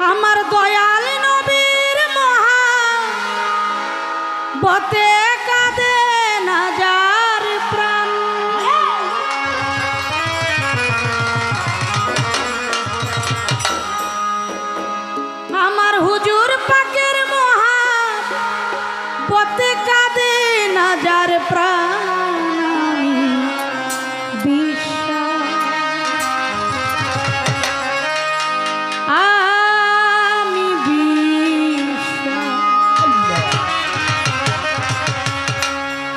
আমার দয়াল নবীর মহা বতে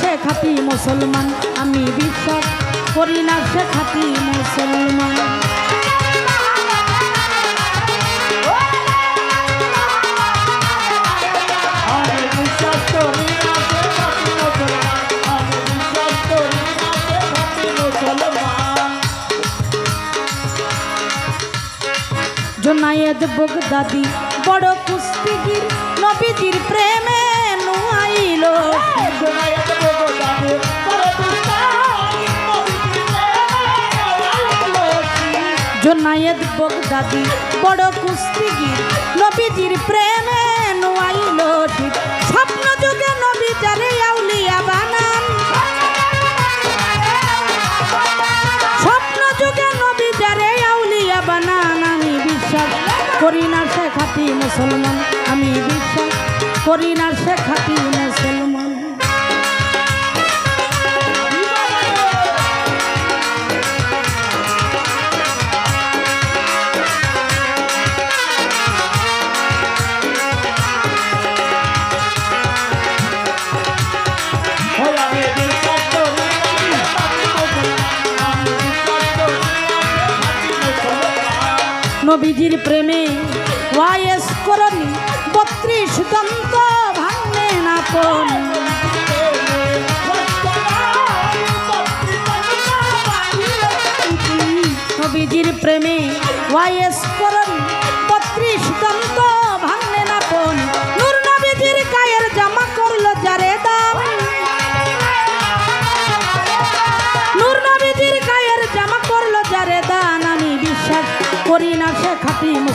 সে খাঁটি মুসলমান, আমি বিশ্বাস করি না সে খাঁটি মুসলমান। জোনায়েদ বগদাদি, বড় কুস্তিগির, নবীজির প্রেমে দুস্তানি জোনায়েদ বগদাদি, বড় কুস্তিগির, নবীজির প্রেমে নুয়াইল ঠিক। স্বপ্ন যুগে নবী যারে আউলিয়া বানান। স্বপ্ন যুগে নবী যারে আউলিয়া বানান, আমি বিশ্বাস করি না খাঁটি মুসলমান, আমি বিশ্বাস করি না সে নবীজির প্রেমে ওয়াইস করণী বত্রিশ দন্ত ভাঙে না কোন। নবীজির প্রেমে ওয়াইস করনি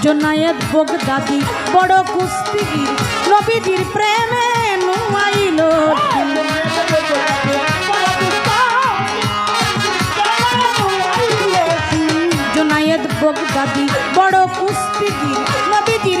মুসলমান ভোগ দাদি বড় কুস্তিগির নবীজির প্রেমে নুমাইল জোনায়েত ভোগ দাদি বড় কুস্তিগির নবীজির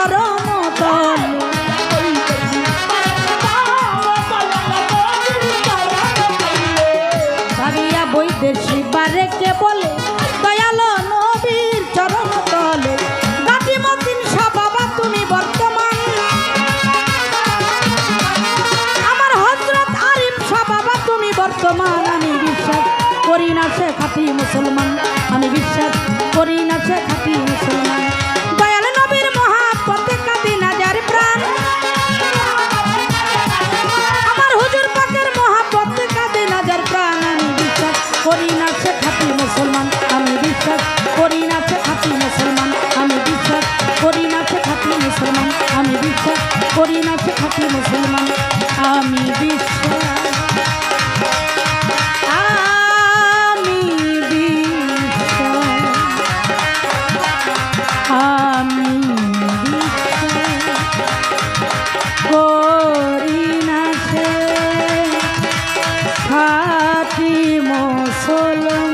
চরণ তলে ভাবিয়া বৈদেশি বারে কে বলে দয়ালো নবীর চরণ তলে গাদিমতিন তুমি বর্তমান। আমার হজরত আরিফ শাহ তুমি বর্তমান। আমি বিশ্বাস করি না সে খাতি মুসলমান। মুসলমান।